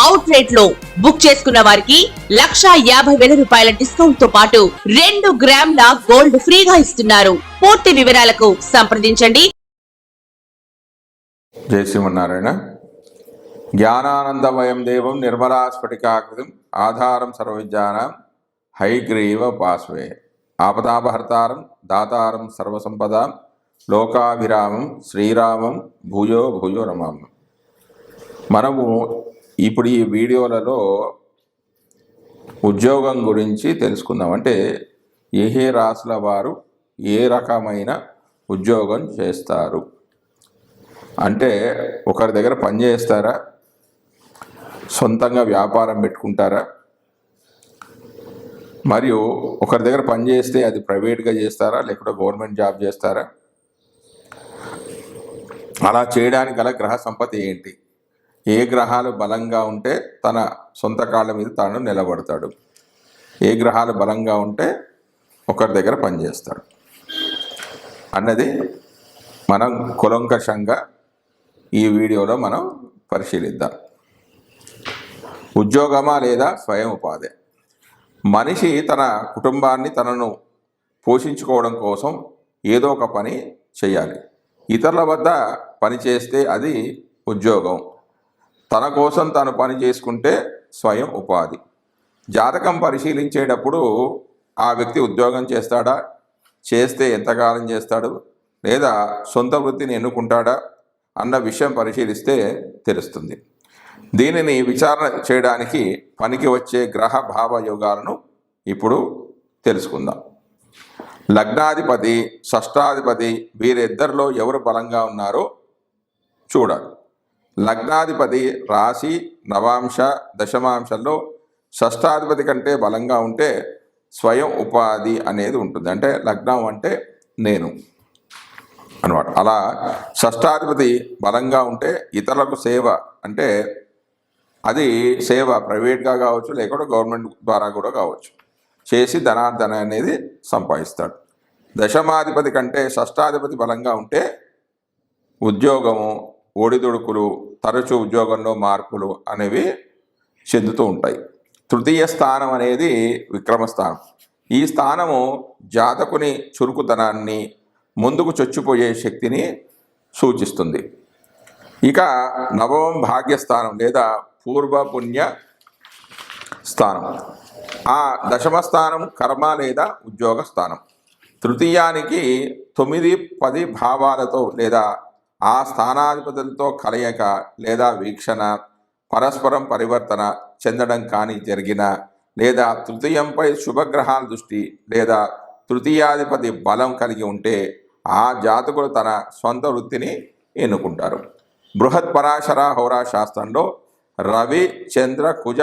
Out రేట్లో book చేసుకున్న వారికి లక్షా యాభై వేల రూపాయల డిస్కౌంట్తో పాటు రెండు గ్రాముల గోల్డ్ ఫ్రీగా ఇస్తున్నారు. పూర్తి వివరాలకు సంప్రదించండి. జై శ్రీమన్నారాయణ. జ్ఞానానందమయం దేవం నిర్మలా స్ఫటికాకృతిం ఆధారం సర్వవిద్యానాం హైగ్రీవ పాస్వే ఆపదాపహర్తారం దాతారం సర్వసంపద లోకాభిరామం శ్రీరామం భూయో భూయో రమామం మనము ఇప్పుడు ఈ వీడియోలలో ఉద్యోగం గురించి తెలుసుకుందాం. అంటే ఏ ఏ రాసుల వారు ఏ రకమైన ఉద్యోగం చేస్తారు? అంటే ఒకరి దగ్గర పని చేస్తారా? సొంతంగా వ్యాపారం పెట్టుకుంటారా? మరియు ఒకరి దగ్గర పని చేస్తే అది ప్రైవేట్గా చేస్తారా? లేకుంటే గవర్నమెంట్ జాబ్ చేస్తారా? అలా చేయడానికి గల గ్రహ సంపత్తి ఏంటి? ఏ గ్రహాలు బలంగా ఉంటే తన సొంత కాళ్ళ మీద తాను నిలబడతాడు. ఏ గ్రహాలు బలంగా ఉంటే ఒకరి దగ్గర పనిచేస్తాడు. అన్నది మనం కులంకషంగా ఈ వీడియోలో మనం పరిశీలిద్దాం. ఉద్యోగమా లేదా స్వయం ఉపాధి? మనిషి తన కుటుంబాన్ని తనను పోషించుకోవడం కోసం ఏదో ఒక పని చేయాలి. ఇతరుల వద్ద పని చేస్తే అది ఉద్యోగం. తన కోసం తాను పని చేసుకుంటే స్వయం ఉపాధి. జాతకం పరిశీలించేటప్పుడు ఆ వ్యక్తి ఉద్యోగం చేస్తాడా? చేస్తే ఎంతకాలం చేస్తాడు? లేదా సొంత వృత్తిని ఎన్నుకుంటాడా? అన్న విషయం పరిశీలిస్తే తెలుస్తుంది. దీనిని విచారణ చేయడానికి పనికి వచ్చే గ్రహ భావ యోగాలను ఇప్పుడు తెలుసుకుందాం. లగ్నాధిపతి షష్టాధిపతి వీరిద్దరిలో ఎవరు బలంగా ఉన్నారో చూడాలి. లగ్నాధిపతి రాశి నవాంశ దశమాంశంలో షష్టాధిపతి కంటే బలంగా ఉంటే స్వయం ఉపాధి అనేది ఉంటుంది. అంటే లగ్నం అంటే నేను అనమాట అలా షష్టాధిపతి బలంగా ఉంటే ఇతరులకు సేవ అంటే అది సేవ ప్రైవేట్గా కావచ్చు లేకుంటే గవర్నమెంట్ ద్వారా కూడా కావచ్చు. చేసి ధనార్దన అనేది సంపాదిస్తాడు. దశమాధిపతి కంటే షష్టాధిపతి బలంగా ఉంటే ఉద్యోగము ఒడిదుడుకులు తరచు ఉద్యోగంలో మార్పులు అనేవి చెందుతూ ఉంటాయి. తృతీయ స్థానం అనేది విక్రమ స్థానం. ఈ స్థానము జాతకుని చురుకుతనాన్ని ముందుకు చొచ్చిపోయే శక్తిని సూచిస్తుంది. ఇక నవమం భాగ్యస్థానం లేదా పూర్వ పుణ్య స్థానం. ఆ దశమ స్థానం కర్మ లేదా ఉద్యోగ స్థానం. తృతీయానికి తొమ్మిది పది భావాలతో లేదా ఆ స్థానాధిపతులతో కలయిక లేదా వీక్షణ పరస్పరం పరివర్తన చెందడం కానీ జరిగిన లేదా తృతీయంపై శుభగ్రహాల దృష్టి లేదా తృతీయాధిపతి బలం కలిగి ఉంటే ఆ జాతకులు తన సొంత వృత్తిని ఎన్నుకుంటారు. బృహత్ పరాశర హోరా శాస్త్రంలో రవి చంద్ర కుజ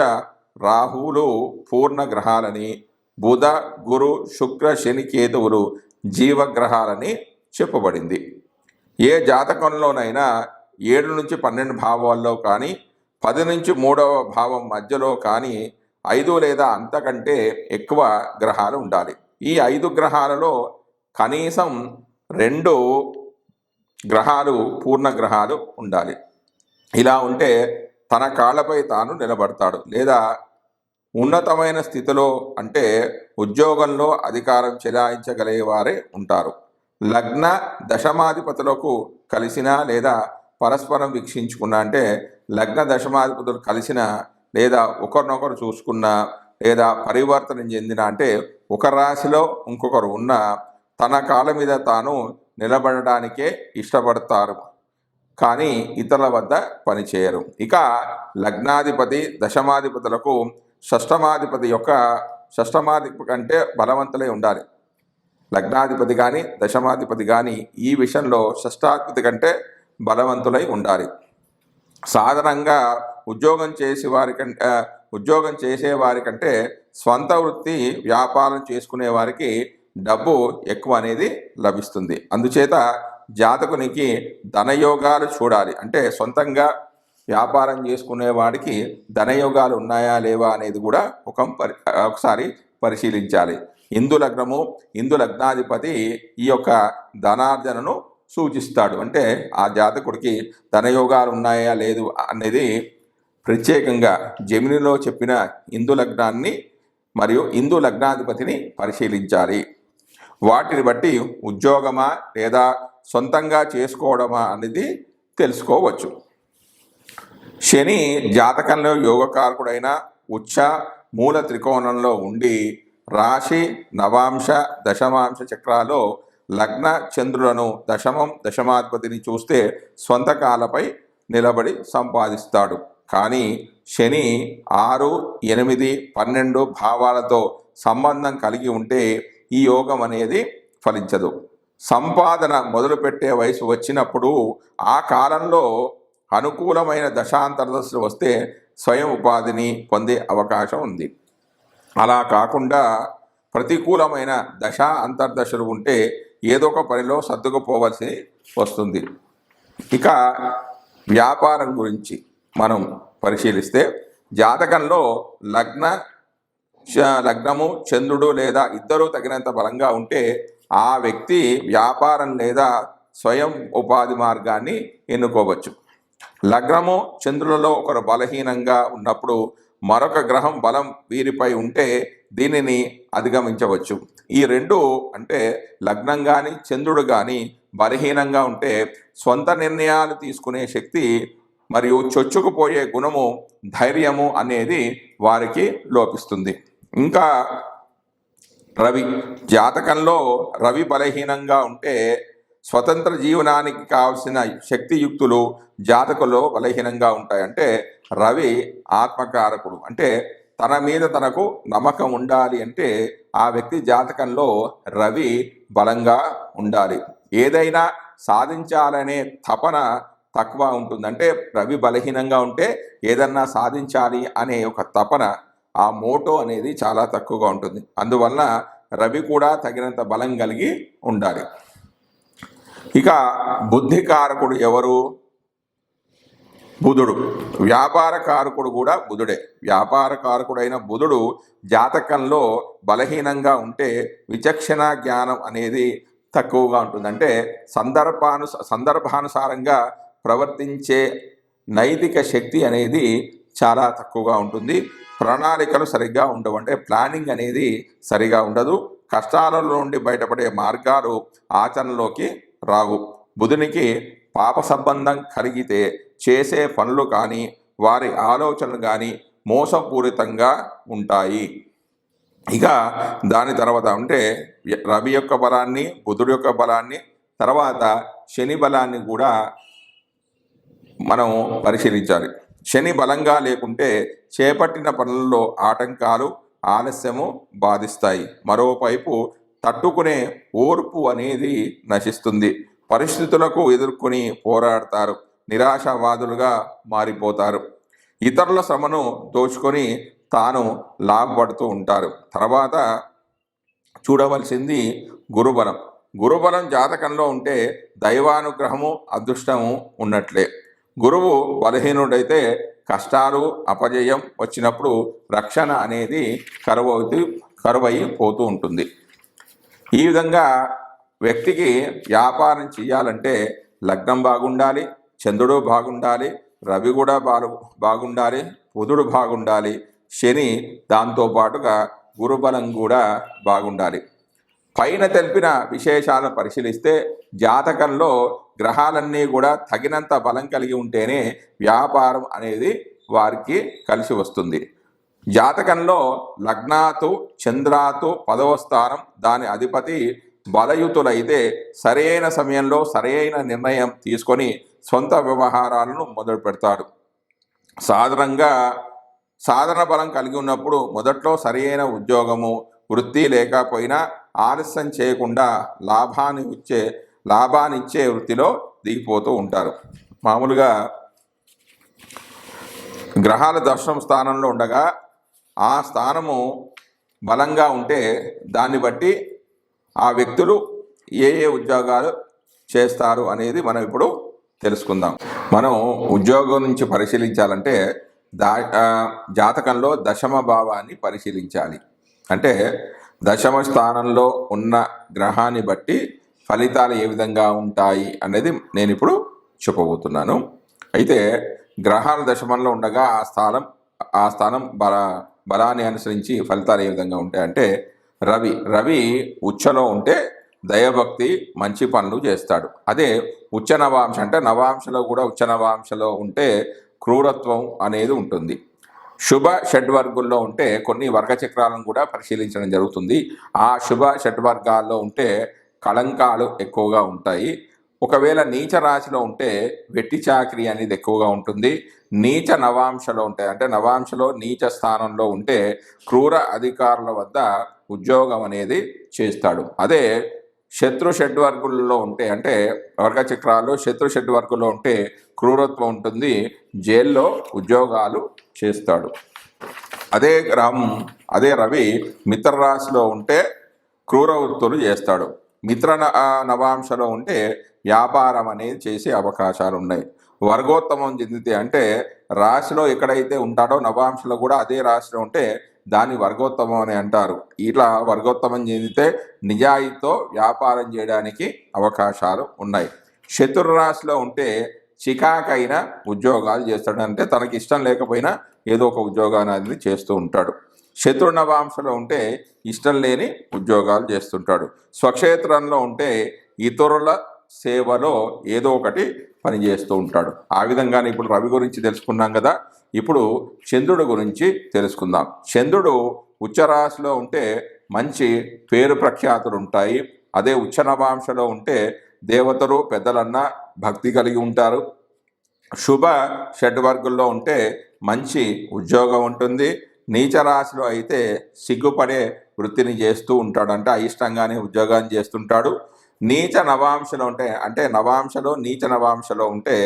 రాహువులు పూర్ణ గ్రహాలని బుధ గురు శుక్ర శని కేతువులు జీవగ్రహాలని చెప్పబడింది. ఏ జాతకంలోనైనా ఏడు నుంచి పన్నెండు భావాల్లో కానీ పది నుంచి మూడవ భావం మధ్యలో కానీ ఐదు లేదా అంతకంటే ఎక్కువ గ్రహాలు ఉండాలి. ఈ ఐదు గ్రహాలలో కనీసం రెండు గ్రహాలు పూర్ణ గ్రహాలు ఉండాలి. ఇలా ఉంటే తన కాళ్ళపై తాను నిలబడతాడు. లేదా ఉన్నతమైన స్థితిలో అంటే ఉద్యోగంలో అధికారం చెలాయించగలిగేవారే ఉంటారు. లగ్న దశమాధిపతులకు కలిసిన లేదా పరస్పరం వీక్షించుకున్న అంటే లగ్న దశమాధిపతులు కలిసిన లేదా ఒకరినొకరు చూసుకున్న లేదా పరివర్తన చెందిన అంటే ఒక రాశిలో ఇంకొకరు ఉన్న తన కాళ్ళ మీద తాను నిలబడడానికే ఇష్టపడతారు. కానీ ఇతరుల వద్ద పనిచేయరు. ఇక లగ్నాధిపతి దశమాధిపతులకు షష్టమాధిపతి యొక్క షష్టమాధిపతి కంటే బలవంతులై ఉండాలి. లగ్నాధిపతి కానీ దశమాధిపతి కానీ ఈ విషయంలో షష్టాధిపతి కంటే బలవంతులై ఉండాలి. సాధారణంగా ఉద్యోగం చేసే వారికంటే ఉద్యోగం చేసే వారి స్వంత వృత్తి వ్యాపారం చేసుకునే వారికి డబ్బు ఎక్కువ అనేది లభిస్తుంది. అందుచేత జాతకునికి ధనయోగాలు చూడాలి. అంటే సొంతంగా వ్యాపారం చేసుకునే వాడికి ధనయోగాలు ఉన్నాయా లేవా అనేది కూడా ఒక పరి ఒకసారి పరిశీలించాలి. ఇందు లగ్నము ఇందు లగ్నాధిపతి ఈ యొక్క ధనార్జనను సూచిస్తాడు. అంటే ఆ జాతకుడికి ధనయోగాలు ఉన్నాయా లేదు అనేది ప్రత్యేకంగా జమినిలో చెప్పిన ఇందు లగ్నాన్ని మరియు ఇందు లగ్నాధిపతిని పరిశీలించాలి. వాటిని బట్టి ఉద్యోగమా లేదా సొంతంగా చేసుకోవడమా అనేది తెలుసుకోవచ్చు. శని జాతకంలో యోగకారకుడైన ఉచ్చ మూల త్రికోణంలో ఉండి రాశి నవాంశ దశమాంశ చక్రాలో లగ్న చంద్రులను దశమం దశమాధిపతిని చూస్తే స్వంతకాలపై నిలబడి సంపాదిస్తాడు. కానీ శని ఆరు ఎనిమిది పన్నెండు భావాలతో సంబంధం కలిగి ఉంటే ఈ యోగం అనేది ఫలించదు. సంపాదన మొదలుపెట్టే వయసు వచ్చినప్పుడు ఆ కాలంలో అనుకూలమైన దశాంతర దశలు వస్తే స్వయం ఉపాధిని పొందే అవకాశం ఉంది. అలా కాకుండా ప్రతికూలమైన దశ అంతర్దశలు ఉంటే ఏదో ఒక పనిలో సర్దుకుపోవలసి వస్తుంది. ఇక వ్యాపారం గురించి మనం పరిశీలిస్తే జాతకంలో లగ్న చ- లగ్నము చంద్రుడు లేదా ఇద్దరు తగినంత బలంగా ఉంటే ఆ వ్యక్తి వ్యాపారం లేదా స్వయం ఉపాధి మార్గాన్ని ఎన్నుకోవచ్చు. లగ్నము చంద్రులలో ఒకరు బలహీనంగా ఉన్నప్పుడు మరొక గ్రహం బలం వీరిపై ఉంటే దీనిని అధిగమించవచ్చు. ఈ రెండు అంటే లగ్నం కానీ చంద్రుడు కానీ బలహీనంగా ఉంటే సొంత నిర్ణయాలు తీసుకునే శక్తి మరియు చొచ్చుకుపోయే గుణము ధైర్యము అనేది వారికి లోపిస్తుంది. ఇంకా రవి జాతకంలో రవి బలహీనంగా ఉంటే స్వతంత్ర జీవనానికి కావలసిన శక్తియుక్తులు జాతకంలో బలహీనంగా ఉంటాయి. అంటే రవి ఆత్మకారకుడు. అంటే తన మీద తనకు నమ్మకం ఉండాలి అంటే ఆ వ్యక్తి జాతకంలో రవి బలంగా ఉండాలి. ఏదైనా సాధించాలనే తపన తక్కువ ఉంటుంది. అంటే రవి బలహీనంగా ఉంటే ఏదన్నా సాధించాలి అనే ఒక తపన ఆ మోటో అనేది చాలా తక్కువగా ఉంటుంది. అందువలన రవి కూడా తగినంత బలం కలిగి ఉండాలి. ఇక బుద్ధికారకుడు ఎవరు? బుధుడు. వ్యాపార కారకుడు కూడా బుధుడే. వ్యాపార కారకుడైన బుధుడు జాతకంలో బలహీనంగా ఉంటే విచక్షణ జ్ఞానం అనేది తక్కువగా ఉంటుంది. అంటే సందర్భాను సందర్భానుసారంగా ప్రవర్తించే నైతిక శక్తి అనేది చాలా తక్కువగా ఉంటుంది. ప్రణాళికలు సరిగ్గా ఉండవు. అంటే ప్లానింగ్ అనేది సరిగా ఉండదు. కష్టాలలో నుండి బయటపడే మార్గాలు ఆచరణలోకి రావు బుధునికి పాప సంబంధం కలిగితే చేసే పనులు కానీ వారి ఆలోచనలు కానీ మోసపూరితంగా ఉంటాయి. ఇక దాని తర్వాత అంటే రవి యొక్క బలాన్ని బుధుడు యొక్క బలాన్ని తర్వాత శని బలాన్ని కూడా మనం పరిశీలించాలి. శని బలంగా లేకుంటే చేపట్టిన పనుల్లో ఆటంకాలు ఆలస్యము బాధిస్తాయి. మరోవైపు తట్టుకునే ఓర్పు అనేది నశిస్తుంది. పరిస్థితులకు ఎదుర్కొని పోరాడతారు. నిరాశావాదులుగా మారిపోతారు. ఇతరుల శ్రమను దోచుకొని తాను లాభపడుతూ ఉంటారు. తర్వాత చూడవలసింది గురుబలం. గురుబలం జాతకంలో ఉంటే దైవానుగ్రహము అదృష్టము ఉన్నట్లే. గురువు బలహీనుడైతే కష్టాలు అపజయం వచ్చినప్పుడు రక్షణ అనేది కరువవుతూ కరువైపోతూ ఉంటుంది. ఈ విధంగా వ్యక్తికి వ్యాపారం చేయాలంటే లగ్నం బాగుండాలి చంద్రుడు బాగుండాలి రవి కూడా బాగు బాగుండాలి బుధుడు బాగుండాలి శని దాంతోపాటుగా గురుబలం కూడా బాగుండాలి. పైన తెలిపిన విశేషాలను పరిశీలిస్తే జాతకంలో గ్రహాలన్నీ కూడా తగినంత బలం కలిగి ఉంటేనే వ్యాపారం అనేది వారికి కలిసి వస్తుంది. జాతకంలో లగ్నాతు చంద్రాతు పదవ స్థానం దాని అధిపతి బలయుతులైతే సరైన సమయంలో సరైన నిర్ణయం తీసుకొని సొంత వ్యవహారాలను మొదలు పెడతాడు. సాధారణంగా సాధన బలం కలిగి ఉన్నప్పుడు మొదట్లో సరైన ఉద్యోగము వృత్తి లేకపోయినా ఆలస్యం చేయకుండా లాభాన్ని ఇచ్చే లాభాన్నిచ్చే వృత్తిలో దిగిపోతూ ఉంటారు. మామూలుగా గ్రహాల దర్శనం స్థానంలో ఉండగా ఆ స్థానము బలంగా ఉంటే దాన్ని బట్టి ఆ వ్యక్తులు ఏ ఏ ఉద్యోగాలు చేస్తారు అనేది మనం ఇప్పుడు తెలుసుకుందాం. మనం ఉద్యోగం నుంచి పరిశీలించాలంటే దా జాతకంలో దశమ భావాన్ని పరిశీలించాలి. అంటే దశమ స్థానంలో ఉన్న గ్రహాన్ని బట్టి ఫలితాలు ఏ విధంగా ఉంటాయి అనేది నేను ఇప్పుడు చెప్పబోతున్నాను. అయితే గ్రహాలు దశమంలో ఉండగా ఆ స్థానం ఆ స్థానం బల బలాన్ని అనుసరించి ఫలితాలు ఏ విధంగా ఉంటాయంటే రవి రవి ఉచ్చలో ఉంటే దయభక్తి మంచి పనులు చేస్తాడు. అదే ఉచ్చ నవాంశ అంటే నవాంశలో కూడా ఉచ్చ నవాంశలో ఉంటే క్రూరత్వం అనేది ఉంటుంది. శుభ షడ్వర్గుల్లో ఉంటే కొన్ని వర్గ చక్రాలను కూడా పరిశీలించడం జరుగుతుంది. ఆ శుభ షడ్వర్గాల్లో ఉంటే కళంకాలు ఎక్కువగా ఉంటాయి. ఒకవేళ నీచ రాశిలో ఉంటే వెట్టి చాకరీ అనేది ఎక్కువగా ఉంటుంది. నీచ నవాంశలో ఉంటాయి. అంటే నవాంశలో నీచ స్థానంలో ఉంటే క్రూర అధికారుల వద్ద ఉద్యోగం అనేది చేస్తాడు. అదే శత్రు షడ్వర్గుల్లో ఉంటే అంటే వర్గ చక్రాలు శత్రు షడ్వర్గుల్లో ఉంటే క్రూరత్వం ఉంటుంది జైల్లో ఉద్యోగాలు చేస్తాడు. అదే గ్రహం అదే రవి మిత్ర రాశిలో ఉంటే క్రూర వృత్తులు చేస్తాడు. మిత్ర న- నవాంశలో ఉంటే వ్యాపారం అనేది చేసే అవకాశాలు ఉన్నాయి వర్గోత్తమం చెందితే అంటే రాశిలో ఎక్కడైతే ఉంటాడో నవాంశలో కూడా అదే రాశిలో ఉంటే దాన్ని వర్గోత్తమం అని అంటారు. ఇట్లా వర్గోత్తమం చెందితే నిజాయితీతో వ్యాపారం చేయడానికి అవకాశాలు ఉన్నాయి. శత్రు రాశిలో ఉంటే చికాకైన ఉద్యోగాలు చేస్తాడు. అంటే తనకి ఇష్టం లేకపోయినా ఏదో ఒక ఉద్యోగాన్ని అనేది చేస్తూ ఉంటాడు. శత్రు నవాంశలో ఉంటే ఇష్టం లేని ఉద్యోగాలు చేస్తుంటాడు. స్వక్షేత్రంలో ఉంటే ఇతరుల సేవలో ఏదో ఒకటి పని చేస్తూ ఉంటాడు. ఆ విధంగానే ఇప్పుడు రవి గురించి తెలుసుకున్నాం కదా. ఇప్పుడు చంద్రుడు గురించి తెలుసుకుందాం. చంద్రుడు ఉచ్చరాశిలో ఉంటే మంచి పేరు ప్రఖ్యాతులు ఉంటాయి. అదే ఉచ్చనవాంశలో ఉంటే దేవతలు పెద్దలన్న భక్తి కలిగి ఉంటారు. శుభ షడ్వర్గుల్లో ఉంటే మంచి ఉద్యోగం ఉంటుంది. నీచ రాశిలో అయితే సిగ్గుపడే వృత్తిని చేస్తూ ఉంటాడు. అంటే అయిష్టంగానే ఉద్యోగాన్ని చేస్తుంటాడు. నీచ నవాంశలో ఉంటే అంటే నవాంశలో నీచ నవాంశలో ఉంటే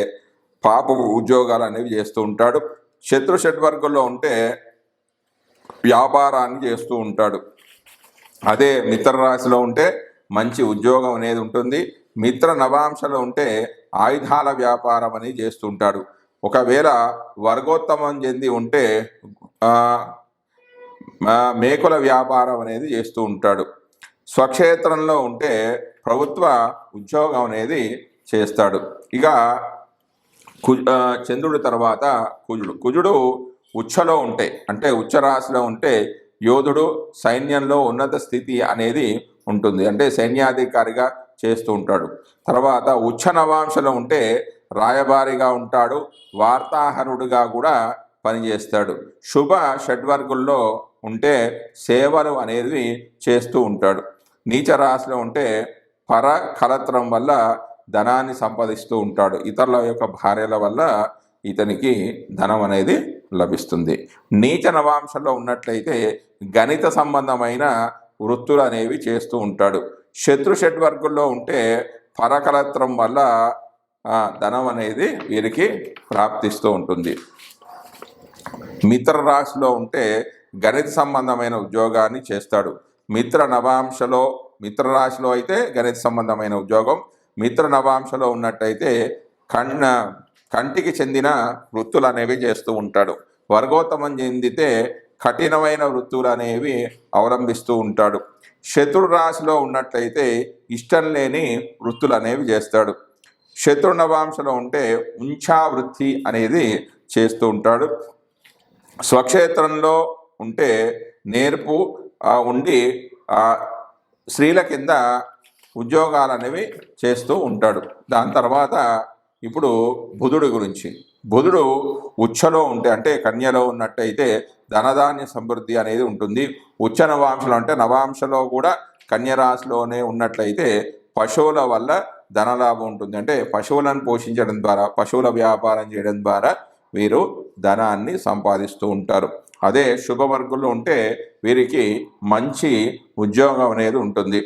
పాప ఉద్యోగాలు అనేవి చేస్తూ ఉంటాడు. శత్రు షడ్వర్గంలో ఉంటే వ్యాపారాన్ని చేస్తూ ఉంటాడు. అదే మిత్ర రాశిలో ఉంటే మంచి ఉద్యోగం అనేది ఉంటుంది. మిత్ర నవాంశలో ఉంటే ఆయుధాల వ్యాపారం అనేది చేస్తుంటాడు ఒకవేళ వర్గోత్తమం చెంది ఉంటే మేకుల వ్యాపారం అనేది చేస్తూ ఉంటాడు. స్వక్షేత్రంలో ఉంటే ప్రభుత్వ ఉద్యోగం అనేది చేస్తాడు. ఇక కు చంద్రుడి తర్వాత కుజుడు. కుజుడు ఉచ్చలో ఉంటే అంటే ఉచ్చ రాశిలో ఉంటే యోధుడు సైన్యంలో ఉన్నత స్థితి అనేది ఉంటుంది. అంటే సైన్యాధికారిగా చేస్తూ ఉంటాడు. తర్వాత ఉచ్చ నవాంశలో ఉంటే రాయబారిగా ఉంటాడు. వార్తాహరుడుగా కూడా పనిచేస్తాడు. శుభ షడ్వర్గుల్లో ఉంటే సేవలు అనేది చేస్తూ ఉంటాడు. నీచ రాశిలో ఉంటే పర కలత్రం వల్ల ధనాన్ని సంపాదిస్తూ ఉంటాడు. ఇతరుల యొక్క భార్యల వల్ల ఇతనికి ధనం అనేది లభిస్తుంది. నీచ నవాంశంలో ఉన్నట్లయితే గణిత సంబంధమైన వృత్తులు అనేవి చేస్తూ ఉంటాడు. శత్రు షడ్వర్గుల్లో ఉంటే పరకలత్రం వల్ల ధనం అనేది వీరికి ప్రాప్తిస్తూ ఉంటుంది. మిత్ర రాశిలో ఉంటే గణిత సంబంధమైన ఉద్యోగాన్ని చేస్తాడు. మిత్ర నవాంశలో మిత్ర రాశిలో అయితే గణిత సంబంధమైన ఉద్యోగం. మిత్ర నవాంశలో ఉన్నట్టయితే కన్న కంటికి చెందిన వృత్తులు అనేవి చేస్తూ ఉంటాడు. వర్గోత్తమం చెందితే కఠినమైన వృత్తులు అనేవి అవలంబిస్తూ ఉంటాడు. శత్రు రాశిలో ఉన్నట్లయితే ఇష్టం లేని వృత్తులు అనేవి చేస్తాడు. శత్రు నవాంశలో ఉంటే ఉంచా వృత్తి అనేది చేస్తూ ఉంటాడు. స్వక్షేత్రంలో ఉంటే నేర్పు ఉండి స్త్రీల కింద ఉద్యోగాలు అనేవి చేస్తూ ఉంటాడు. దాని తర్వాత ఇప్పుడు బుధుడు గురించి. బుధుడు ఉచ్చలో ఉంటే అంటే కన్యలో ఉన్నట్టయితే ధనధాన్య సమృద్ధి అనేది ఉంటుంది. ఉచ్చ నవాంశలో అంటే నవాంశలో కూడా కన్యరాశిలోనే ఉన్నట్లయితే పశువుల వల్ల ధనలాభం ఉంటుంది. అంటే పశువులను పోషించడం ద్వారా పశువుల వ్యాపారం చేయడం ద్వారా వీరు ధనాన్ని సంపాదిస్తూ ఉంటారు. అదే శుభవర్గులు ఉంటే వీరికి మంచి ఉద్యోగం అనేది ఉంటుంది.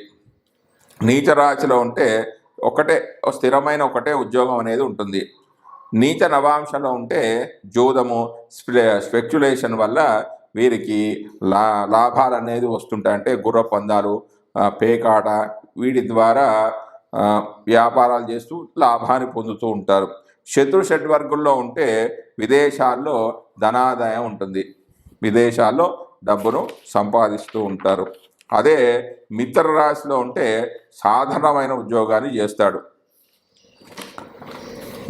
నీచ రాశిలో ఉంటే ఒకటే ఓ స్థిరమైన ఒకటే ఉద్యోగం అనేది ఉంటుంది. నీచ నవాంశంలో ఉంటే జూదము స్పె స్పెక్యులేషన్ వల్ల వీరికి లా లాభాలు అనేది వస్తుంటాయి. అంటే గుర్ర పందాలు పేకాట వీటి ద్వారా వ్యాపారాలు చేస్తూ లాభాన్ని పొందుతూ ఉంటారు. శత్రు షడ్వర్గుల్లో ఉంటే విదేశాల్లో ధనాదాయం ఉంటుంది. విదేశాల్లో డబ్బును సంపాదిస్తూ ఉంటారు. అదే మిత్ర రాశిలో ఉంటే సాధారణమైన ఉద్యోగాన్ని చేస్తాడు.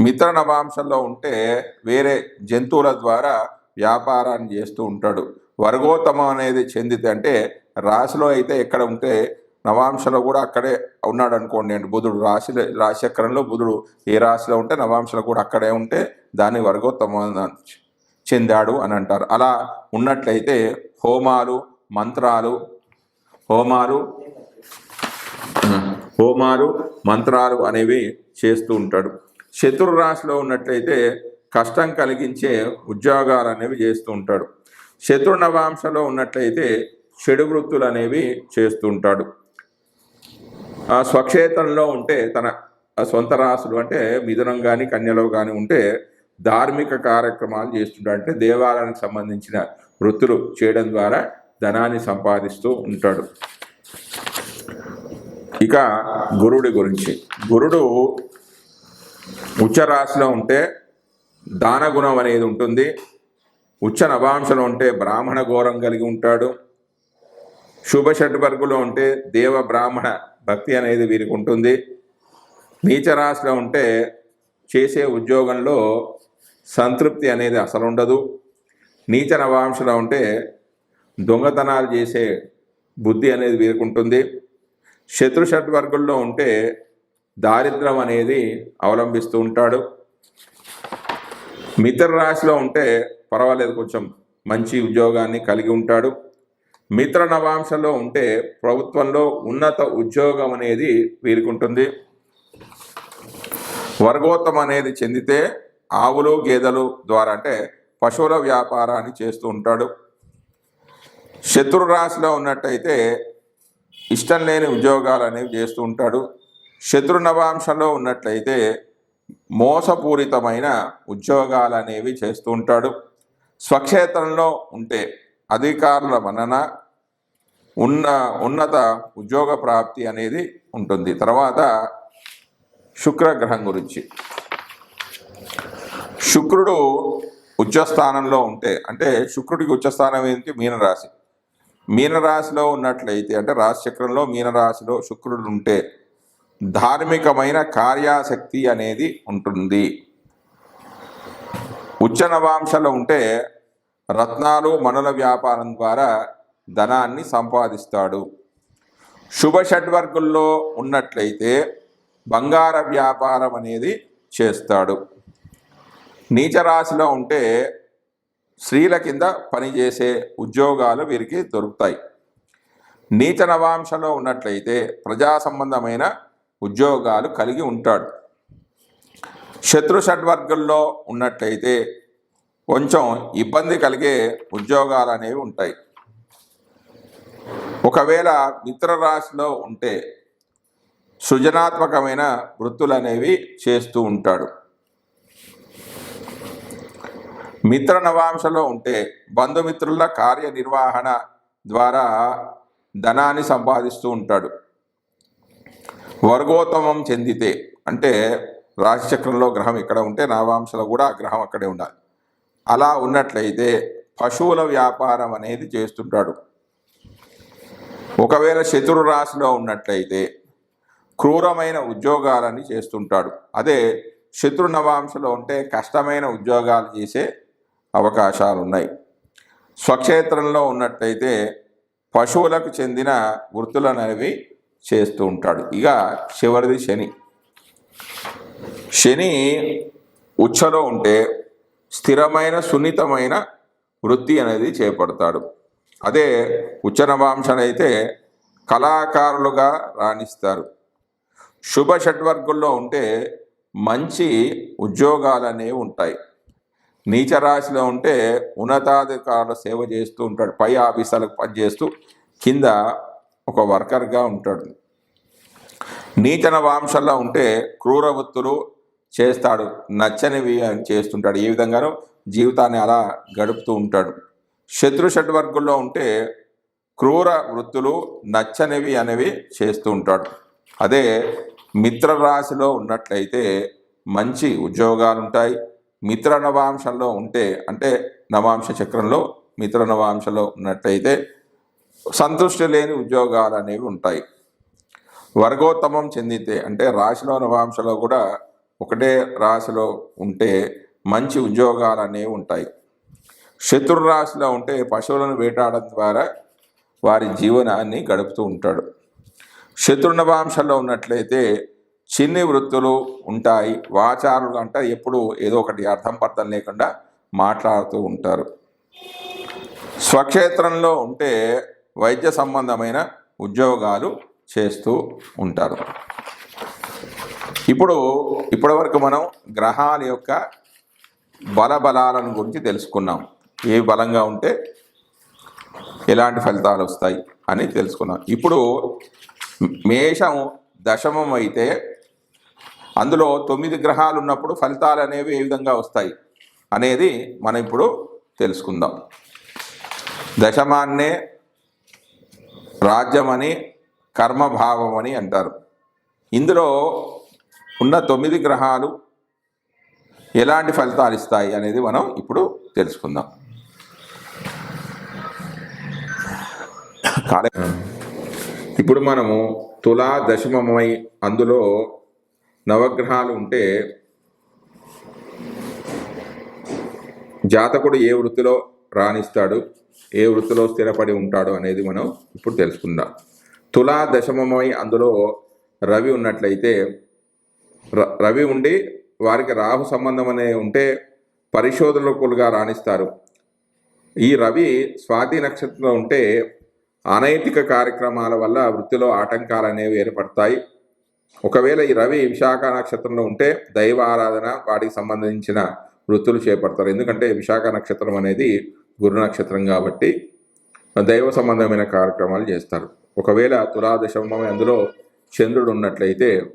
మిత్ర నవాంశంలో ఉంటే వేరే జంతువుల ద్వారా వ్యాపారాన్ని చేస్తూ ఉంటాడు. వర్గోత్తమం అనేది చెందితే అంటే రాశిలో అయితే ఎక్కడ ఉంటే నవాంశలో కూడా అక్కడే ఉన్నాడు అనుకోండి అండి. బుధుడు రాశి రాశిచక్రంలో బుధుడు ఏ రాశిలో ఉంటే నవాంశలో కూడా అక్కడే ఉంటే దాన్ని వర్గోత్తమం అని చెందాడు అని అంటారు. అలా ఉన్నట్లయితే హోమాలు మంత్రాలు హోమాలు హోమాలు మంత్రాలు అనేవి చేస్తూ ఉంటాడు. శత్రు రాశిలో ఉన్నట్లయితే కష్టం కలిగించే ఉద్యోగాలు అనేవి చేస్తూ ఉంటాడు. శత్రునవాంశలో ఉన్నట్లయితే చెడు వృత్తులు అనేవి చేస్తూ ఉంటాడు. ఆ స్వక్షేత్రంలో ఉంటే తన సొంత రాశులు అంటే మిథునం కానీ కన్యలో కానీ ఉంటే ధార్మిక కార్యక్రమాలు చేస్తుంటాడు అంటే దేవాలయానికి సంబంధించిన వృత్తులు చేయడం ద్వారా ధనాన్ని సంపాదిస్తూ ఉంటాడు. ఇక గురుడి గురించి. గురుడు ఉచ్చ రాశిలో ఉంటే దానగుణం అనేది ఉంటుంది. ఉచ్చ నవాంశలో ఉంటే బ్రాహ్మణ ఘోరం కలిగి ఉంటాడు. శుభ షడ్వర్గులో ఉంటే దేవ బ్రాహ్మణ భక్తి అనేది వీరికి ఉంటుంది. నీచ రాశిలో ఉంటే చేసే ఉద్యోగంలో సంతృప్తి అనేది అసలు ఉండదు నీచ నవాంశలో ఉంటే దొంగతనాలు చేసే బుద్ధి అనేది వీరుకుంటుంది. శత్రు షడ్వర్గుల్లో ఉంటే దారిద్రం అనేది అవలంబిస్తూ ఉంటాడు. మిత్ర రాశిలో ఉంటే పర్వాలేదు కొంచెం మంచి ఉద్యోగాన్ని కలిగి ఉంటాడు. మిత్ర నవాంశంలో ఉంటే ప్రభుత్వంలో ఉన్నత ఉద్యోగం అనేది వీరుకుంటుంది. వర్గోత్తం అనేది చెందితే ఆవులు గేదెలు ద్వారా అంటే పశువుల వ్యాపారాన్ని చేస్తూ ఉంటాడు. శత్రు రాశిలో ఉన్నట్టయితే ఇష్టం లేని ఉద్యోగాలు అనేవి చేస్తూ ఉంటాడు. శత్రు నవాంశంలో ఉన్నట్లయితే మోసపూరితమైన ఉద్యోగాలు అనేవి చేస్తూ ఉంటాడు. స్వక్షేత్రంలో ఉంటే అధికారుల మన్నన ఉన్న ఉన్నత ఉద్యోగ ప్రాప్తి అనేది ఉంటుంది. తర్వాత శుక్రగ్రహం గురించి. శుక్రుడు ఉచ్చస్థానంలో ఉంటే అంటే శుక్రుడికి ఉచ్చస్థానం ఏంటి? మీనరాశి. మీనరాశిలో ఉన్నట్లయితే అంటే రాశిచక్రంలో మీనరాశిలో శుక్రుడు ఉంటే ధార్మికమైన కార్యాశక్తి అనేది ఉంటుంది. ఉచ్చ నవాంశలో ఉంటే రత్నాలు మనుల వ్యాపారం ద్వారా ధనాన్ని సంపాదిస్తాడు. శుభ షడ్వర్గుల్లో ఉన్నట్లయితే బంగార వ్యాపారం అనేది చేస్తాడు. నీచ రాశిలో ఉంటే స్త్రీల కింద పనిచేసే ఉద్యోగాలు వీరికి దొరుకుతాయి. నీచ నవాంశలో ఉన్నట్లయితే ప్రజా సంబంధమైన ఉద్యోగాలు కలిగి ఉంటాడు. శత్రు షడ్వర్గంలో ఉన్నట్లయితే కొంచెం ఇబ్బంది కలిగే ఉద్యోగాలు అనేవి ఉంటాయి. ఒకవేళ మిత్ర రాశిలో ఉంటే సృజనాత్మకమైన వృత్తులు అనేవి చేస్తూ ఉంటాడు. మిత్ర నవాంశలో ఉంటే బంధుమిత్రుల కార్యనిర్వహణ ద్వారా ధనాన్ని సంపాదిస్తూ ఉంటాడు. వర్గోత్తమం చెందితే అంటే రాశిచక్రంలో గ్రహం ఇక్కడ ఉంటే నవాంశలో కూడా ఆ గ్రహం అక్కడే ఉండాలి. అలా ఉన్నట్లయితే పశువుల వ్యాపారం అనేది చేస్తుంటాడు. ఒకవేళ శత్రు రాశిలో ఉన్నట్లయితే క్రూరమైన ఉద్యోగాలని చేస్తుంటాడు. అదే శత్రు నవాంశలో ఉంటే కష్టమైన ఉద్యోగాలు చేసే అవకాశాలు ఉన్నాయి స్వక్షేత్రంలో ఉన్నట్టయితే పశువులకు చెందిన వృత్తులను అనేవి చేస్తూ ఉంటాడు. ఇక చివరిది శని. శని ఉచ్చలో ఉంటే స్థిరమైన సున్నితమైన వృత్తి అనేది చేపడతాడు. అదే ఉచ్చనవాంశనైతే కళాకారులుగా రాణిస్తారు. శుభ షడ్వర్గుల్లో ఉంటే మంచి ఉద్యోగాలు అనేవి ఉంటాయి. నీచరాశిలో ఉంటే ఉన్నతాధికారుల సేవ చేస్తూ ఉంటాడు. పై ఆఫీసర్లకు పనిచేస్తూ కింద ఒక వర్కర్గా ఉంటాడు. నీచన వాంశంలో ఉంటే క్రూర వృత్తులు చేస్తాడు. నచ్చనివి అని చేస్తుంటాడు. ఏ విధంగానో జీవితాన్ని అలా గడుపుతూ ఉంటాడు. శత్రు షడ్వర్గుల్లో ఉంటే క్రూర వృత్తులు నచ్చనివి అనేవి చేస్తూ ఉంటాడు. అదే మిత్రరాశిలో ఉన్నట్లయితే మంచి ఉద్యోగాలు ఉంటాయి మిత్ర నవాంశంలో ఉంటే అంటే నవాంశ చక్రంలో మిత్ర నవాంశలో ఉన్నట్లయితే సంతృష్టి లేని ఉద్యోగాలు అనేవి ఉంటాయి. వర్గోత్తమం చెందితే అంటే రాశిలో నవాంశలో కూడా ఒకటే రాశిలో ఉంటే మంచి ఉద్యోగాలు అనేవి ఉంటాయి. శత్రు రాశిలో ఉంటే పశువులను వేటాడడం ద్వారా వారి జీవనాన్ని గడుపుతూ ఉంటాడు. శత్రు నవాంశంలో ఉన్నట్లయితే చిన్ని వృత్తులు ఉంటాయి వాచారులు అంటే ఎప్పుడు ఏదో ఒకటి అర్థం పర్థం లేకుండా మాట్లాడుతూ ఉంటారు. స్వక్షేత్రంలో ఉంటే వైద్య సంబంధమైన ఉద్యోగాలు చేస్తూ ఉంటారు. ఇప్పుడు ఇప్పటివరకు మనం గ్రహాల యొక్క బలబలాలను గురించి తెలుసుకున్నాం. ఏ బలంగా ఉంటే ఎలాంటి ఫలితాలు వస్తాయి అని తెలుసుకున్నాం. ఇప్పుడు మేషం దశమం అయితే అందులో తొమ్మిది గ్రహాలు ఉన్నప్పుడు ఫలితాలు అనేవి ఏ విధంగా వస్తాయి అనేది మనం ఇప్పుడు తెలుసుకుందాం. దశమాన్నే రాజ్యమని కర్మభావం అని అంటారు. ఇందులో ఉన్న తొమ్మిది గ్రహాలు ఎలాంటి ఫలితాలు ఇస్తాయి అనేది మనం ఇప్పుడు తెలుసుకుందాం. ఇప్పుడు మనము తులా దశమమై అందులో నవగ్రహాలు ఉంటే జాతకుడు ఏ వృత్తిలో రాణిస్తాడు ఏ వృత్తిలో స్థిరపడి ఉంటాడు అనేది మనం ఇప్పుడు తెలుసుకుందాం. తులా దశమమై అందులో రవి ఉన్నట్లయితే ర- రవి ఉండి వారికి రాహు సంబంధం అనే ఉంటే పరిశోధకులుగా రాణిస్తారు. ఈ రవి స్వాతి నక్షత్రంలో ఉంటే అనైతిక కార్యక్రమాల వల్ల వృత్తిలో ఆటంకాలు అనేవి ఏర్పడతాయి. ఒకవేళ ఈ రవి విశాఖ నక్షత్రంలో ఉంటే దైవ ఆరాధన వాటికి సంబంధించిన వృత్తులు చేపడతారు. ఎందుకంటే విశాఖ నక్షత్రం అనేది గురు నక్షత్రం కాబట్టి దైవ సంబంధమైన కార్యక్రమాలు చేస్తారు. ఒకవేళ తులాదశమం అందులో చంద్రుడు ఉన్నట్లయితే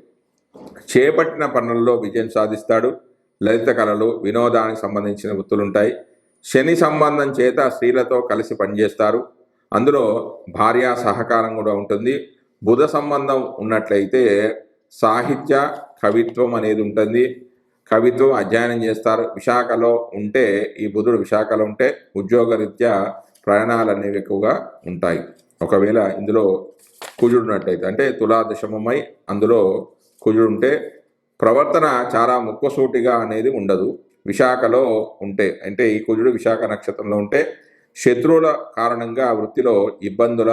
చేపట్టిన పనుల్లో విజయం సాధిస్తాడు. లలిత కళలు వినోదానికి సంబంధించిన వృత్తులు ఉంటాయి. శని సంబంధం చేత స్త్రీలతో కలిసి పనిచేస్తారు. అందులో భార్య సహకారం కూడా ఉంటుంది. బుధ సంబంధం ఉన్నట్లయితే సాహిత్య కవిత్వం అనేది ఉంటుంది. కవిత్వం అధ్యయనం చేస్తారు. విశాఖలో ఉంటే ఈ బుధుడు విశాఖలో ఉంటే ఉద్యోగరీత్యా ప్రయాణాలు అనేవి ఎక్కువగా ఉంటాయి. ఒకవేళ ఇందులో కుజుడు ఉన్నట్టయితే అంటే తులాదశమమై అందులో కుజుడు ఉంటే ప్రవర్తన చాలా ముక్కుసూటిగా అనేది ఉండదు. విశాఖలో ఉంటే అంటే ఈ కుజుడు విశాఖ నక్షత్రంలో ఉంటే శత్రువుల కారణంగా వృత్తిలో ఇబ్బందుల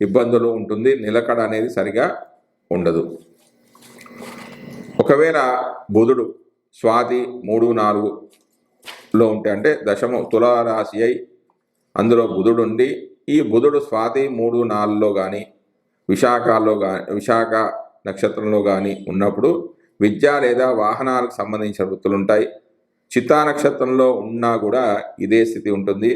ఇబ్బందులు ఉంటుంది. నిలకడ అనేది సరిగా ఉండదు. ఒకవేళ బుధుడు స్వాతి మూడు నాలుగులో ఉంటే అంటే దశమ తులారాశి అయి అందులో బుధుడు ఉండి ఈ బుధుడు స్వాతి మూడు నాలుగులో కానీ విశాఖలో కానీ విశాఖ నక్షత్రంలో కానీ ఉన్నప్పుడు విద్య లేదా వాహనాలకు సంబంధించిన వృత్తులు ఉంటాయి. చిత్తా నక్షత్రంలో ఉన్నా కూడా ఇదే స్థితి ఉంటుంది.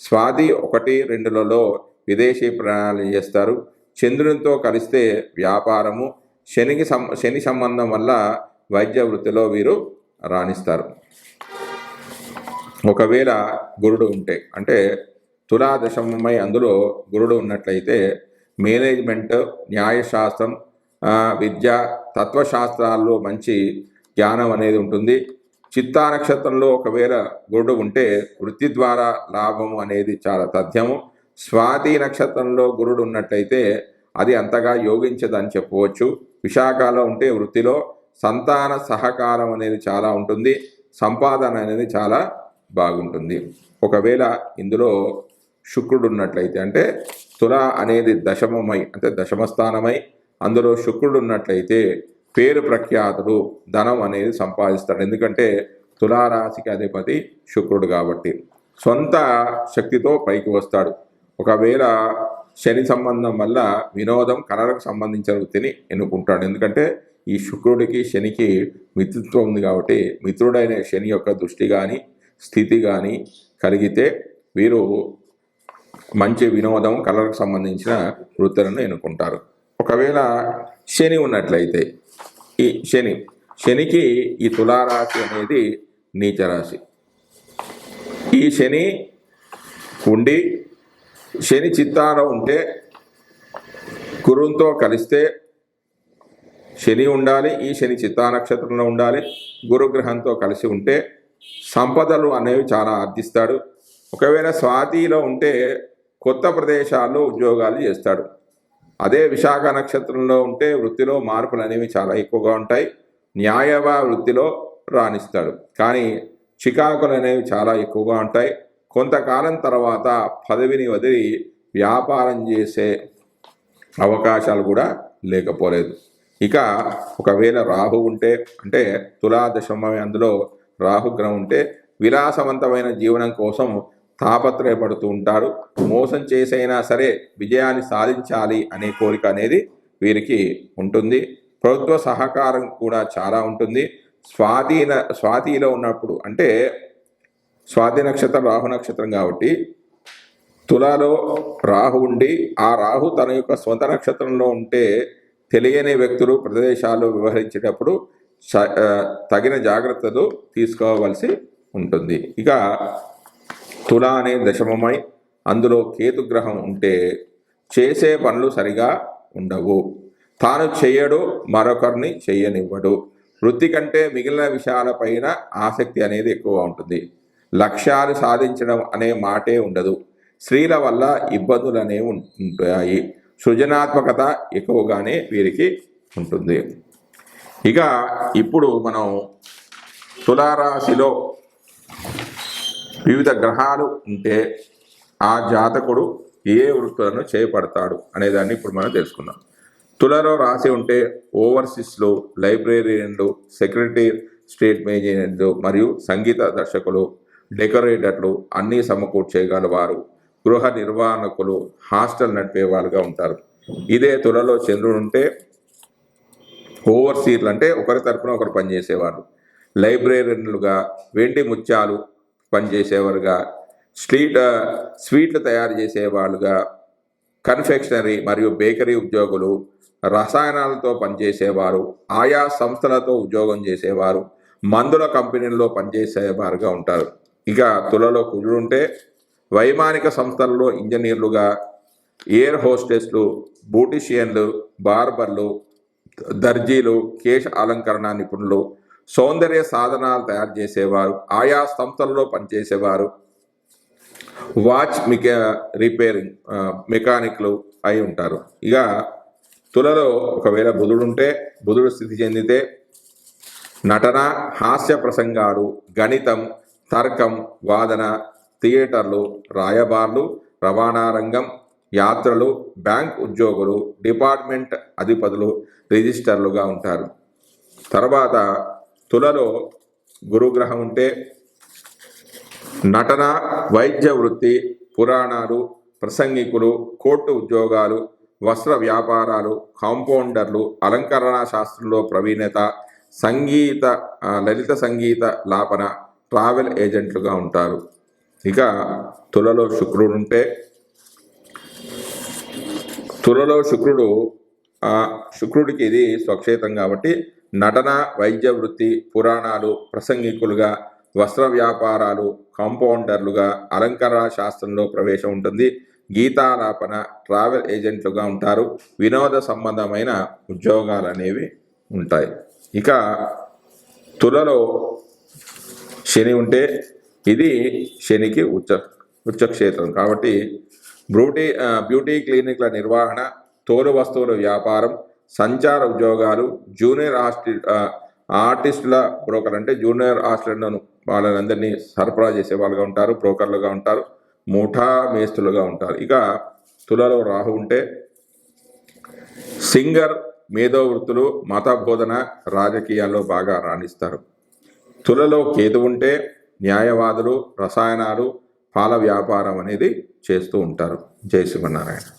స్వాతి ఒకటి రెండులలో విదేశీ ప్రయాణాలు చేస్తారు. చంద్రునితో కలిస్తే వ్యాపారము శనికి సం శని సంబంధం వల్ల వైద్య వృత్తిలో వీరు రాణిస్తారు. ఒకవేళ గురుడు ఉంటే అంటే తులాదశమై అందులో గురుడు ఉన్నట్లయితే మేనేజ్మెంట్ న్యాయశాస్త్రం విద్య తత్వశాస్త్రాల్లో మంచి జ్ఞానం అనేది ఉంటుంది. చిత్తా నక్షత్రంలో ఒకవేళ గురుడు ఉంటే వృత్తి ద్వారా లాభము అనేది చాలా తథ్యము. స్వాతి నక్షత్రంలో గురుడు ఉన్నట్లయితే అది అంతగా యోగించదని చెప్పవచ్చు. విశాఖలో ఉంటే వృత్తిలో సంతాన సహకారం అనేది చాలా ఉంటుంది. సంపాదన అనేది చాలా బాగుంటుంది. ఒకవేళ ఇందులో శుక్రుడు ఉన్నట్లయితే అంటే తుల అనేది దశమమై అంటే దశమస్థానమై అందులో శుక్రుడు ఉన్నట్లయితే పేరు ప్రఖ్యాతుడు ధనం అనేది సంపాదిస్తాడు. ఎందుకంటే తులారాశికి అధిపతి శుక్రుడు కాబట్టి సొంత శక్తితో పైకి వస్తాడు. ఒకవేళ శని సంబంధం వల్ల వినోదం కళలకు సంబంధించిన వృత్తిని ఎన్నుకుంటాడు. ఎందుకంటే ఈ శుక్రుడికి శనికి మిత్రుత్వం ఉంది కాబట్టి మిత్రుడైన శని యొక్క దృష్టి కానీ స్థితి కానీ కలిగితే వీరు మంచి వినోదం కళలకు సంబంధించిన వృత్తులను ఎన్నుకుంటారు. ఒకవేళ శని ఉన్నట్లయితే ఈ శని శనికి ఈ తులారాశి అనేది నీచరాశి. ఈ శని ఉండి శని చిత్తాలో ఉంటే గురువుతో కలిస్తే శని ఉండాలి ఈ శని చిత్తా నక్షత్రంలో ఉండాలి గురుగ్రహంతో కలిసి ఉంటే సంపదలు అనేవి చాలా ఆర్జిస్తాడు. ఒకవేళ స్వాతిలో ఉంటే కొత్త ప్రదేశాల్లో ఉద్యోగాలు చేస్తాడు. అదే విశాఖ నక్షత్రంలో ఉంటే వృత్తిలో మార్పులు అనేవి చాలా ఎక్కువగా ఉంటాయి. న్యాయవ వృత్తిలో రాణిస్తాడు. కానీ చికాకులు అనేవి చాలా ఎక్కువగా ఉంటాయి. కొంతకాలం తర్వాత పదవిని వదిలి వ్యాపారం చేసే అవకాశాలు కూడా లేకపోలేదు. ఇక ఒకవేళ రాహు ఉంటే అంటే తులాదశమమే అందులో రాహుగ్రహం ఉంటే విలాసవంతమైన జీవనం కోసం తాపత్రయపడుతూ ఉంటారు మోసం చేసైనా సరే విజయాన్ని సాధించాలి అనే కోరిక అనేది వీరికి ఉంటుంది. ప్రభుత్వ సహకారం కూడా చాలా ఉంటుంది. స్వాధీన స్వాతిలో ఉన్నప్పుడు అంటే స్వాతి నక్షత్రం రాహు నక్షత్రం కాబట్టి తులాలో రాహు ఉండి ఆ రాహు తన యొక్క స్వంత నక్షత్రంలో ఉంటే తెలియని వ్యక్తులు ప్రదేశాలు వ్యవహరించేటప్పుడు తగిన జాగ్రత్తలు తీసుకోవలసి ఉంటుంది. ఇక తులా అనే దశమమై అందులో కేతుగ్రహం ఉంటే చేసే పనులు సరిగా ఉండవు. తాను చేయడు మరొకరిని చేయనివ్వడు. వృత్తి కంటే మిగిలిన విషయాలపైన ఆసక్తి అనేది ఎక్కువ ఉంటుంది. లక్ష్యాలు సాధించడం అనే మాటే ఉండదు. స్త్రీల వల్ల ఇబ్బందులు అనేవి ఉంటాయి. సృజనాత్మకత ఎక్కువగానే వీరికి ఉంటుంది. ఇక ఇప్పుడు మనం తులారాశిలో వివిధ గ్రహాలు ఉంటే ఆ జాతకుడు ఏ వృత్తులను చేపడతాడు అనేదాన్ని ఇప్పుడు మనం తెలుసుకుందాం. తులలో రాసి ఉంటే ఓవర్సీస్లు లైబ్రేరియన్లు సెక్రటరీ స్టేట్ మేనేజర్లు మరియు సంగీత దర్శకులు డెకరేటర్లు అన్నీ సమకూర్చేయగలవారు గృహ నిర్వాహకులు హాస్టల్ నడిపే వాళ్ళుగా ఉంటారు. ఇదే తులలో చంద్రుడు ఉంటే ఓవర్సీర్లు అంటే ఒకరి తరఫున ఒకరు పనిచేసేవారు. లైబ్రేరియన్లుగా వెండి ముత్యాలు పనిచేసేవారుగా స్ట్రీట్ స్వీట్లు తయారు చేసేవాళ్ళుగా కన్ఫెక్షనరీ మరియు బేకరీ ఉద్యోగులు రసాయనాలతో పనిచేసేవారు ఆయా సంస్థలతో ఉద్యోగం చేసేవారు మందుల కంపెనీల్లో పనిచేసేవారుగా ఉంటారు. ఇక తులలో కుజుడు ఉంటే వైమానిక సంస్థలలో ఇంజనీర్లుగా ఎయిర్ హోస్టెస్లు బ్యూటిషియన్లు బార్బర్లు దర్జీలు కేశ అలంకరణ నిపుణులు సౌందర్య సాధనాలు తయారు చేసేవారు ఆయా సంస్థల్లో పనిచేసేవారు వాచ్ మిక రిపేరింగ్ మెకానిక్లు అయి ఉంటారు. ఇక తులలో ఒకవేళ బుధుడు ఉంటే బుధుడు స్థితి చెందితే నటన హాస్య ప్రసంగాలు గణితం తర్కం వాదన థియేటర్లు రాయబార్లు రవాణా రంగం యాత్రలు బ్యాంక్ ఉద్యోగులు డిపార్ట్మెంట్ అధిపతులు రిజిస్టర్లుగా ఉంటారు. తర్వాత తులలో గురుగ్రహం ఉంటే నటన వైద్య వృత్తి పురాణాలు ప్రసంగికులు కోర్టు ఉద్యోగాలు వస్త్ర వ్యాపారాలు కాంపౌండర్లు అలంకరణ శాస్త్రంలో ప్రవీణత సంగీత లలిత సంగీత లాపన ట్రావెల్ ఏజెంట్లుగా ఉంటారు. ఇక తులలో శుక్రుడు ఉంటే తులలో శుక్రుడు ఆ శుక్రుడికి ఇది స్వక్షేతం కాబట్టి నటన వైద్య వృత్తి పురాణాలు ప్రసంగికులుగా వస్త్ర వ్యాపారాలు కాంపౌండర్లుగా అలంకరణ శాస్త్రంలో ప్రవేశం ఉంటుంది. గీతాలాపన ట్రావెల్ ఏజెంట్లుగా ఉంటారు. వినోద సంబంధమైన ఉద్యోగాలు అనేవి ఉంటాయి. ఇక తులలో శని ఉంటే ఇది శనికి ఉచ్చ ఉచ్చక్షేత్రం. కాబట్టి బ్యూటీ బ్యూటీ క్లినిక్ల నిర్వహణ తోలు వస్తువుల వ్యాపారం సంచార ఉద్యోగాలు జూనియర్ ఆర్టి ఆర్టిస్టుల బ్రోకర్ అంటే జూనియర్ ఆర్టిస్టులను వాళ్ళందరినీ సరఫరా చేసే వాళ్ళుగా ఉంటారు బ్రోకర్లుగా ఉంటారు ముఠా మేస్తులుగా ఉంటారు. ఇక తులలో రాహు ఉంటే సింగర్ మేధో వృత్తులు మత బోధన రాజకీయాల్లో బాగా రాణిస్తారు. తులలో కేతు ఉంటే న్యాయవాదులు రసాయనాలు పాల వ్యాపారం అనేది చేస్తూ ఉంటారు. జై శ్రీమన్నారాయణ.